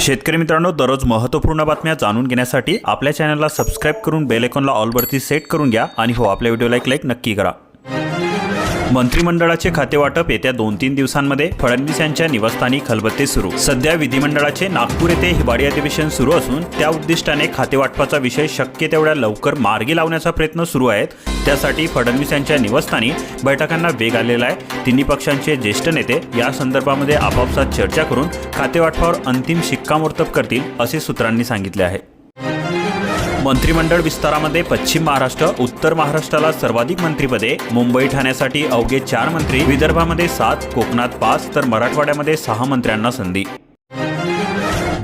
शेतकरी मित्रांनो दररोज महत्त्वपूर्ण बातम्या जाणून घेण्यासाठी आपल्या चॅनलला सबस्क्राईब करून बेल आयकॉनला ऑलवरती सेट करून घ्या आणि हो आपल्या व्हिडिओला एक लाईक नक्की करा. मंत्रिमंडळाचे खातेवाटप येत्या दोन तीन दिवसांमध्ये फडणवीस यांच्या निवासस्थानी खलबत्ते सुरू. सध्या विधिमंडळाचे नागपूर येथे हिवाळी अधिवेशन सुरू असून त्या उद्दिष्टाने खातेवाटपाचा विषय शक्य तेवढ्या लवकर मार्गी लावण्याचा प्रयत्न सुरू आहेत. त्यासाठी फडणवीस यांच्या निवासस्थानी बैठकांना वेग आलेला आहे. तिन्ही पक्षांचे ज्येष्ठ नेते या संदर्भामध्ये आपापसात चर्चा करून खातेवाटपावर अंतिम शिक्कामोर्तब करतील असे सूत्रांनी सांगितले आहे. मंत्रिमंडळ विस्तारामध्ये पश्चिम महाराष्ट्र उत्तर महाराष्ट्राला सर्वाधिक मंत्रिपदे मुंबई ठाण्यासाठी अवघे चार मंत्री विदर्भामध्ये सात कोकणात पाच तर मराठवाड्यामध्ये सहा मंत्र्यांना संधी.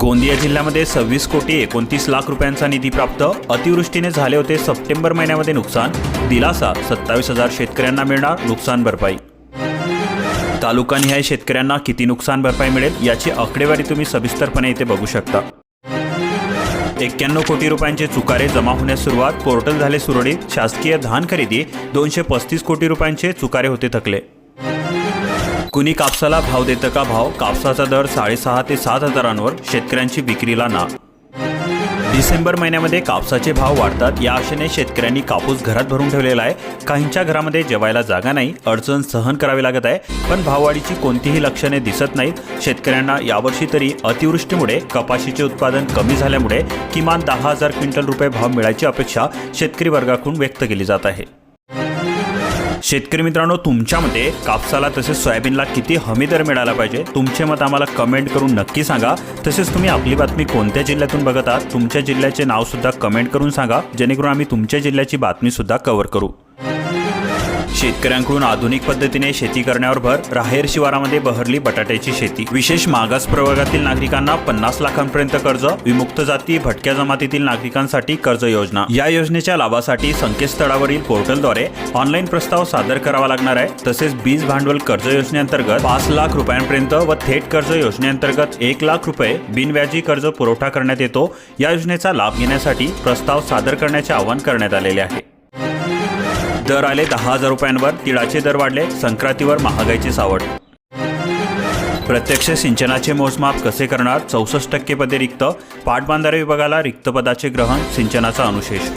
गोंदिया जिल्ह्यामध्ये सव्वीस कोटी एकोणतीस लाख रुपयांचा निधी प्राप्त. अतिवृष्टीने झाले होते सप्टेंबर महिन्यामध्ये नुकसान. दिलासा सत्तावीस हजार शेतकऱ्यांना मिळणार नुकसान भरपाई. तालुकानिहाय शेतकऱ्यांना किती नुकसान भरपाई मिळेल याची आकडेवारी तुम्ही सविस्तरपणे इथे बघू शकता. एक्क्याण्णव कोटी रुपयांचे चुकारे जमा होण्यास सुरुवात पोर्टल झाले सुरळीत शासकीय धान खरेदी दोनशे पस्तीस कोटी रुपयांचे चुकारे होते थकले. कुणी कापसाला भाव देतं का भाव? कापसाचा दर साडेसहा ते सात हजारांवर शेतकऱ्यांची विक्रीला ना. डिसेंबर महिन्यामध्ये कापसाचे भाव वाढतात. या आशेने शेतकऱ्यांनी कापूस घरात भरून ठेवलेला आहे. काहींच्या घरामध्ये जेवायला जागा नाही. अडचण सहन करावी लागत आहे. पण भाववाढीची कोणतीही लक्षणे दिसत नाहीत. शेतकऱ्यांना यावर्षी तरी अतिवृष्टीमुळे कपाशीचे उत्पादन कमी झाल्यामुळे किमान दहा हजार क्विंटल रुपये भाव मिळायची अपेक्षा शेतकरी वर्गाकडून व्यक्त केली जात आहे. शेतकरी मित्रांनो तुमच्या मते कापसाला तसेच सोयाबीनला किती हमी दर मिळाला पाहिजे? तुमचे मत आम्हाला कमेंट करून नक्की सांगा. तसेच तुम्ही आपली बातमी कोणत्या जिल्ह्यातून बघत आहात तुमच्या जिल्ह्याचे नाव सुद्धा कमेंट करून सांगा जेणेकरून आम्ही तुमच्या जिल्ह्याची बातमी सुद्धा कव्हर करू. शेतकऱ्यांकडून आधुनिक पद्धतीने शेती करण्यावर भर राहेर शिवारामध्ये बहरली बटाट्याची शेती. विशेष मागास प्रवर्गातील नागरिकांना पन्नास लाखांपर्यंत कर्ज विमुक्त जाती भटक्या जमातीतील नागरिकांसाठी कर्ज योजना. या योजनेच्या लाभासाठी संकेतस्थळावरील पोर्टलद्वारे ऑनलाईन प्रस्ताव सादर करावा लागणार आहे. तसेच बीज भांडवल कर्ज योजनेअंतर्गत पाच लाख रुपयांपर्यंत व थेट कर्ज योजनेअंतर्गत एक लाख रुपये बिनव्याजी कर्ज पुरवठा करण्यात येतो. या योजनेचा लाभ घेण्यासाठी प्रस्ताव सादर करण्याचे आवाहन करण्यात आलेले आहे. दर आले दहा हजार रुपयांवर तिळाचे दर वाढले संक्रांतीवर महागाईची सावट. प्रत्यक्ष सिंचनाचे मोजमाप कसे करणार? चौसष्ट टक्के पदे रिक्त. पाटबांधारे विभागाला रिक्त पदाचे ग्रहण सिंचनाचा अनुशेष.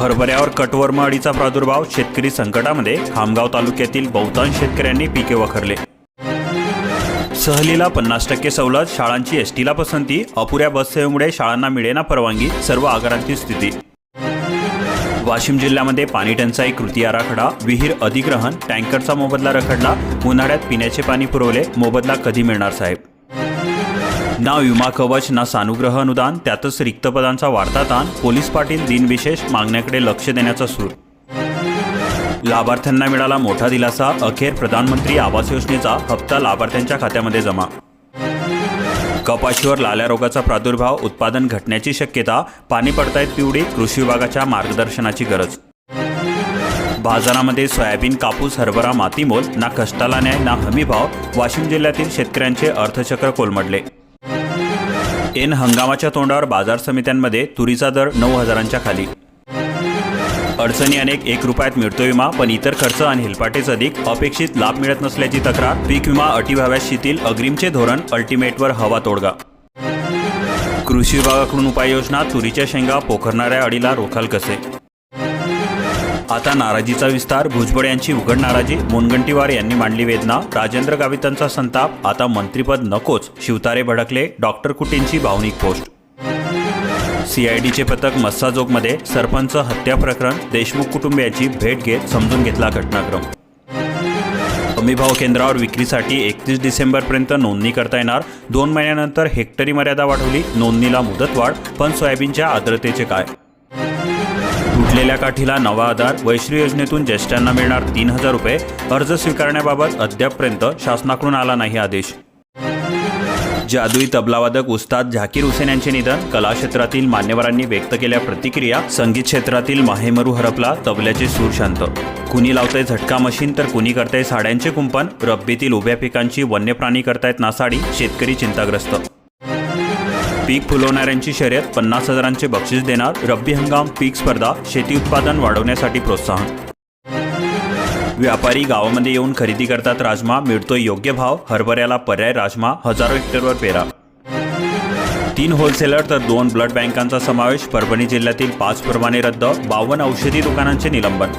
हरभऱ्यावर कटवर्म अडीचा प्रादुर्भाव शेतकरी संकटामध्ये खामगाव तालुक्यातील बहुतांश शेतकऱ्यांनी पिके वखरले. सहलीला पन्नास टक्के सवलत शाळांची एसटीला पसंती अपुऱ्या बससेवेमुळे शाळांना मिळेना परवानगी सर्व आगारांची स्थिती. वाशिम जिल्ह्यामध्ये पाणी टंचाई कृती आराखडा विहीर अधिग्रहण टँकरचा मोबदला रखडला उन्हाळ्यात पिण्याचे पाणी पुरवले मोबदला कधी मिळणार साहेब? ना विमा कवच ना सानुग्रह अनुदान त्यातच रिक्त पदांचा वाढता ताण पोलीस पाटील दिनविशेष मागण्याकडे लक्ष देण्याचा सूर. लाभार्थ्यांना मिळाला मोठा दिलासा अखेर प्रधानमंत्री आवास योजनेचा हप्ता लाभार्थ्यांच्या खात्यामध्ये जमा. कपाशीवर लाल्या रोगाचा प्रादुर्भाव उत्पादन घटण्याची शक्यता पाणी पडतायत पिवडी कृषी विभागाच्या मार्गदर्शनाची गरज. बाजारामध्ये सोयाबीन कापूस हरभरा मातीमोल ना कष्टाला न्याय ना हमीभाव वाशिम जिल्ह्यातील शेतकऱ्यांचे अर्थचक्र कोलमडले. एन हंगामाच्या तोंडावर बाजार समित्यांमध्ये तुरीचा दर नऊ हजारांच्या खाली. अडचणी अनेक एक रुपयात मिळतो विमा पण इतर खर्च आणि हेलपाटेच अधिक अपेक्षित लाभ मिळत नसल्याची तक्रार पीक विमा अटी शिथिल अग्रिमचे धोरण अल्टिमेटवर हवा तोडगा. कृषी विभागाकडून उपाययोजना तुरीच्या शेंगा पोखरणाऱ्या अडीला रोखाल कसे? आता नाराजीचा विस्तार भुजबळ यांची उघड नाराजी मुनगंटीवार यांनी मांडली वेदना राजेंद्र गावितांचा संताप आता मंत्रिपद नकोच शिवतारे भडकले डॉक्टर कुटेंची भावनिक पोस्ट. सीआयडीचे पथक मस्साजोगमध्ये सरपंच हत्या प्रकरण देशमुख कुटुंबियाची भेट घेत समजून घेतला घटनाक्रम. हमीभाव केंद्रावर विक्रीसाठी एकतीस डिसेंबरपर्यंत नोंदणी करता येणार. दोन महिन्यानंतर हेक्टरी मर्यादा वाढवली. नोंदणीला मुदतवाढ पण सोयाबीनच्या आर्द्रतेचे काय? तुटलेल्या काठीला नवा आधार. वैश्री योजनेतून ज्येष्ठांना मिळणार तीन हजार रुपये. अर्ज स्वीकारण्याबाबत अद्यापपर्यंत शासनाकडून आला नाही आदेश. जादुई तबलावादक उस्ताद झाकीर हुसेन यांचे निधन कला क्षेत्रातील मान्यवरांनी व्यक्त केल्या प्रतिक्रिया संगीत क्षेत्रातील माहेमरू हरपला तबल्याचे सूर शांत. कुणी लावतंय झटका मशीन तर कुणी करताय साड्यांचे कुंपण रब्बीतील उभ्या पिकांची वन्यप्राणी करतायत नासाडी शेतकरी चिंताग्रस्त. पीक फुलवणाऱ्यांची शर्यत पन्नास हजारांचे बक्षीस देणार रब्बी हंगाम पीक स्पर्धा शेती उत्पादन वाढवण्यासाठी प्रोत्साहन. व्यापारी गावामध्ये येऊन खरेदी करतात राजमा मिळतो योग्य भाव हरभऱ्याला पर्याय राजमा हजारो हेक्टरवर पेरा. तीन होलसेलर तर दोन ब्लड बँकांचा समावेश परभणी जिल्ह्यातील पाच परवाने रद्द बावन्न औषधी दुकानांचे निलंबन.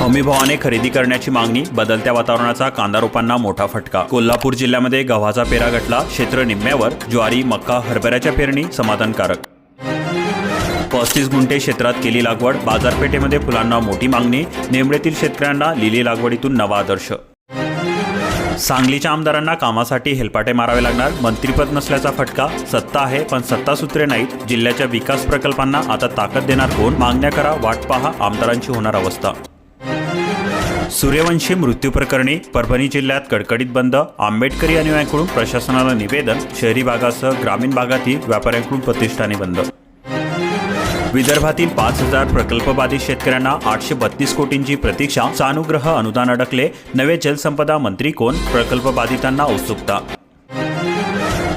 हमीभावाने खरेदी करण्याची मागणी बदलत्या वातावरणाचा कांदा रोपांना मोठा फटका. कोल्हापूर जिल्ह्यामध्ये गव्हाचा पेरा घटला क्षेत्र निम्म्यावर ज्वारी मका हरभऱ्याच्या पेरणी समाधानकारक. पस्तीस गुंठे क्षेत्रात केली लागवड. बाजारपेठेमध्ये फुलांना मोठी मागणी. नेमळेतील शेतकऱ्यांना लिली लागवडीतून नवा आदर्श. सांगलीच्या आमदारांना कामासाठी हेलपाटे मारावे लागणार. मंत्रीपद नसल्याचा फटका. सत्ता आहे पण सत्तासूत्रे नाहीत. जिल्ह्याच्या विकास प्रकल्पांना आता ताकद देणार कोण? मागण्या करा वाट पहा. आमदारांची होणार अवस्था. सूर्यवंशी मृत्यू प्रकरणी परभणी जिल्ह्यात कडकडीत बंद. आंबेडकरी अनुयायांकडून प्रशासनाला निवेदन. शहरी भागासह ग्रामीण भागातील व्यापाऱ्यांकडून प्रतिष्ठाने बंद. विदर्भातील पाच हजार प्रकल्पबाधित शेतकऱ्यांना आठशे बत्तीस कोटींची प्रतीक्षा सानुग्रह अनुदान अडकले. नवे जलसंपदा मंत्री कोण? प्रकल्पबाधितांना उत्सुकता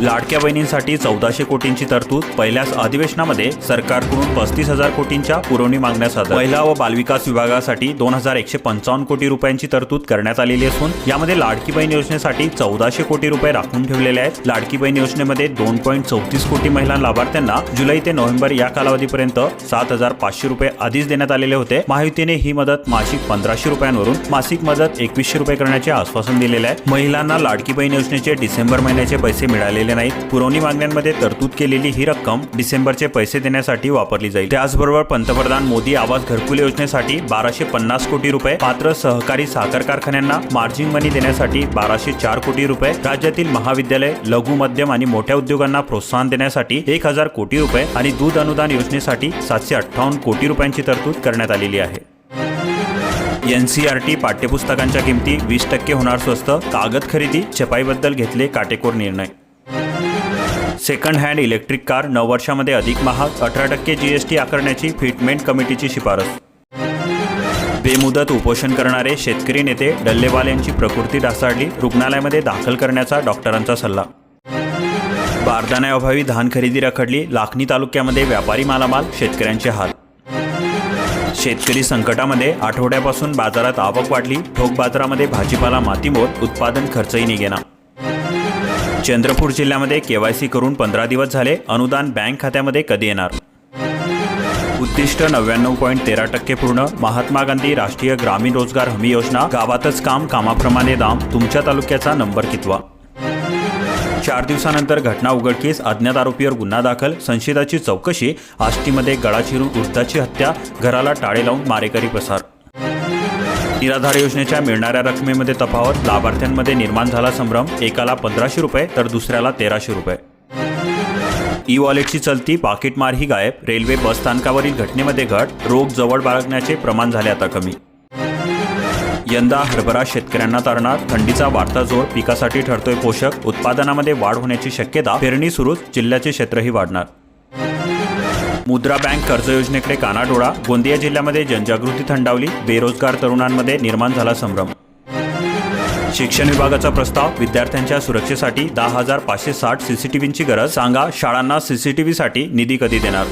लाडक्या बहिणींसाठी चौदाशे कोटींची तरतूद पहिल्याच अधिवेशनामध्ये सरकारकडून पस्तीस हजार कोटींच्या पुरवणी मागण्यास सादर. महिला व बालविकास विभागासाठी दोन हजार एकशे पंचावन्न कोटी रुपयांची तरतूद करण्यात आलेली असून यामध्ये लाडकी बहीण योजनेसाठी चौदाशे कोटी रुपये राखून ठेवलेले आहेत. लाडकी बहीण योजनेमध्ये दोन पॉईंट चौतीस कोटी महिला लाभार्थ्यांना जुलै ते नोव्हेंबर या कालावधीपर्यंत सात हजार पाचशे रुपये आधीच देण्यात आलेले होते. महायुतीने ही मदत मासिक पंधराशे रुपयांवरून मासिक मदत एकवीसशे रुपये करण्याचे आश्वासन दिलेले आहे. महिलांना लाडकी बहीण योजनेचे डिसेंबर महिन्याचे पैसे मिळालेले नाहीत. पुरवणी मागण्यांमध्ये तरतूद केलेली ही रक्कम डिसेंबरचे पैसे देण्यासाठी वापरली जाईल. त्याचबरोबर पंतप्रधान मोदी आवास घरकुल योजनेसाठी बाराशे पन्नास कोटी रुपये पात्र सहकारी साखर कारखान्यांना मार्जिन मनी देण्यासाठी बाराशे चार कोटी रुपये राज्यातील महाविद्यालय लघु मध्यम आणि मोठ्या उद्योगांना प्रोत्साहन देण्यासाठी एक हजार कोटी रुपये आणि दूध अनुदान योजनेसाठी सातशे अठ्ठावन्न कोटी रुपयांची तरतूद करण्यात आलेली आहे. एन सी आर टी पाठ्यपुस्तकांच्या किमती वीस टक्के होणार स्वस्त कागद खरेदी छपाईबद्दल घेतले काटेकोर निर्णय. सेकंड हँड इलेक्ट्रिक कार नऊ वर्षामध्ये अधिक महाग अठरा टक्के जीएसटी आकारण्याची फिटमेंट कमिटीची शिफारस. बेमुदत उपोषण करणारे शेतकरी नेते डल्लेवाल यांची प्रकृती ढासाळली रुग्णालयामध्ये दाखल करण्याचा डॉक्टरांचा सल्ला. बारदाण्याअभावी धान खरेदी रखडली लाखनी तालुक्यामध्ये व्यापारी मालामाल शेतकऱ्यांचे हाल. शेतकरी संकटामध्ये आठवड्यापासून बाजारात आवक वाढली ठोक बाजारामध्ये भाजीपाला मातीमोल उत्पादन खर्चही निघेना. चंद्रपूर जिल्ह्यामध्ये केवायसी करून पंधरा दिवस झाले. अनुदान बँक खात्यामध्ये कधी येणार? उद्दिष्ट नव्याण्णव पॉईंट तेरा टक्के पूर्ण. महात्मा गांधी राष्ट्रीय ग्रामीण रोजगार हमी योजना. गावातच काम कामाप्रमाणे दाम. तुमच्या तालुक्याचा नंबर कितवा? चार दिवसानंतर घटना उघडकीस अज्ञात आरोपीवर गुन्हा दाखल. संशयिताची चौकशी. आष्टीमध्ये गळा चिरून वृद्धाची हत्या. घराला टाळे लावून मारेकरी पसार निराधार योजनेच्या मिळणाऱ्या रकमेमध्ये तफावत लाभार्थ्यांमध्ये निर्माण झाला संभ्रम एकाला पंधराशे रुपये तर दुसऱ्याला तेराशे रुपये. ई वॉलेटची चलती पाकिटमारही गायब रेल्वे बस स्थानकावरील घटनेमध्ये घट रोग जवळ बाळगण्याचे प्रमाण झाले आता कमी. यंदा हरभरा शेतकऱ्यांना तारणार थंडीचा वाढता जोर पिकासाठी ठरतोय पोषक उत्पादनामध्ये वाढ होण्याची शक्यता पेरणी सुरूच जिल्ह्याचे क्षेत्रही वाढणार. मुद्रा बँक कर्ज योजनेकडे कानाडोळा गोंदिया जिल्ह्यामध्ये जनजागृती थंडावली बेरोजगार तरुणांमध्ये निर्माण झाला संभ्रम. शिक्षण विभागाचा प्रस्ताव विद्यार्थ्यांच्या सुरक्षेसाठी दहा हजार पाचशे साठ सीसीटीव्हीची गरज सांगा शाळांना सीसीटीव्हीसाठी निधी कधी देणार?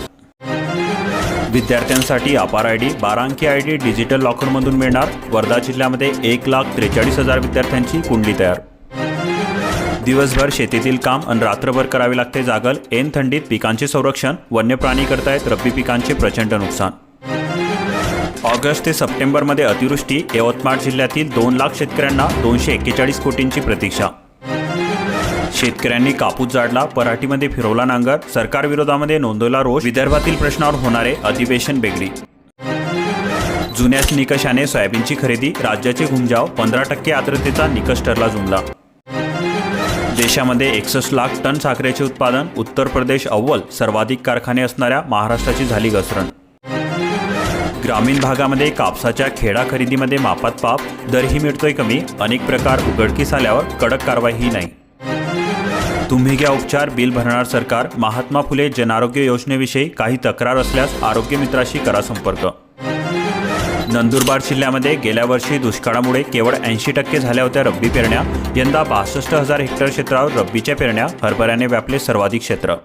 विद्यार्थ्यांसाठी अपार आय डी बारा अंकी आय डी डिजिटल लॉकरमधून मिळणार वर्धा जिल्ह्यामध्ये एक लाख त्रेचाळीस हजार विद्यार्थ्यांची कुंडली तयार. दिवसभर शेतीतील काम आणि रात्रभर करावे लागते जागल. ऐन थंडीत पिकांचे संरक्षण वन्य प्राणी करतायत रब्बी पिकांचे प्रचंड नुकसान. ऑगस्ट ते सप्टेंबरमध्ये अतिवृष्टी यवतमाळ जिल्ह्यातील दोन लाख शेतकऱ्यांना दोनशे एक्केचाळीस कोटींची प्रतीक्षा. शेतकऱ्यांनी कापूस जाडला पराठीमध्ये फिरवला नांगर सरकारविरोधामध्ये नोंदवला रोष विदर्भातील प्रश्नावर होणारे अधिवेशन बेगडी. जुन्याच निकषाने सोयाबीनची खरेदी राज्याचे घुमजाव पंधरा टक्के आर्द्रतेचा निकष ठरला जुमला. देशामध्ये एकसष्ट लाख टन साखरेचे उत्पादन उत्तर प्रदेश अव्वल सर्वाधिक कारखाने असणाऱ्या महाराष्ट्राची झाली घसरण. ग्रामीण भागामध्ये कापसाच्या खेडा खरेदीमध्ये मापात पाप दरही मिळतोय कमी अनेक प्रकार उघडकीस आल्यावर कडक कारवाईही नाही. तुम्ही घ्या उपचार बिल भरणार सरकार महात्मा फुले जनआरोग्य योजनेविषयी काही तक्रार असल्यास आरोग्य मित्राशी करा संपर्क. नंदुरबार जिल्ह्यामध्ये गेल्या वर्षी दुष्काळामुळे केवळ ऐंशी टक्के झाल्या होत्या रब्बी पेरण्या. यंदा बासष्ट हजार हेक्टर क्षेत्रावर रब्बीच्या पेरण्या. हरभऱ्याने व्यापले सर्वाधिक क्षेत्र.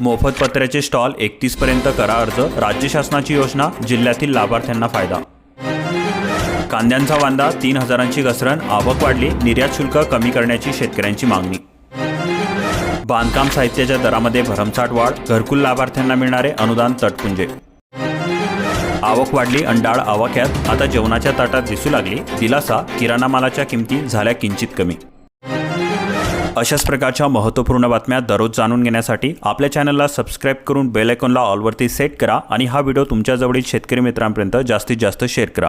मोफत पत्र्याचे स्टॉल एकतीस पर्यंत करा अर्ज. राज्य शासनाची योजना. जिल्ह्यातील लाभार्थ्यांना फायदा. कांद्यांचा वांदा. तीन हजारांची घसरण. आवक वाढली. निर्यात शुल्क कमी करण्याची शेतकऱ्यांची मागणी. बांधकाम साहित्याच्या दरामध्ये भरमसाठ वाढ. घरकुल लाभार्थ्यांना मिळणारे अनुदान तटपुंजे. आवक वाढली अंडाळ आवाक्यात आता जेवणाच्या ताटात दिसू लागली. दिलासा किराणा मालाच्या किमती झाल्या किंचित कमी. अशाच प्रकारच्या महत्त्वपूर्ण बातम्या दररोज जाणून घेण्यासाठी आपल्या चॅनलला सबस्क्राईब करून बेल आयकॉनला ऑलवरती सेट करा आणि हा व्हिडिओ तुमच्या जवळील शेतकरी मित्रांपर्यंत जास्तीत जास्त शेअर करा.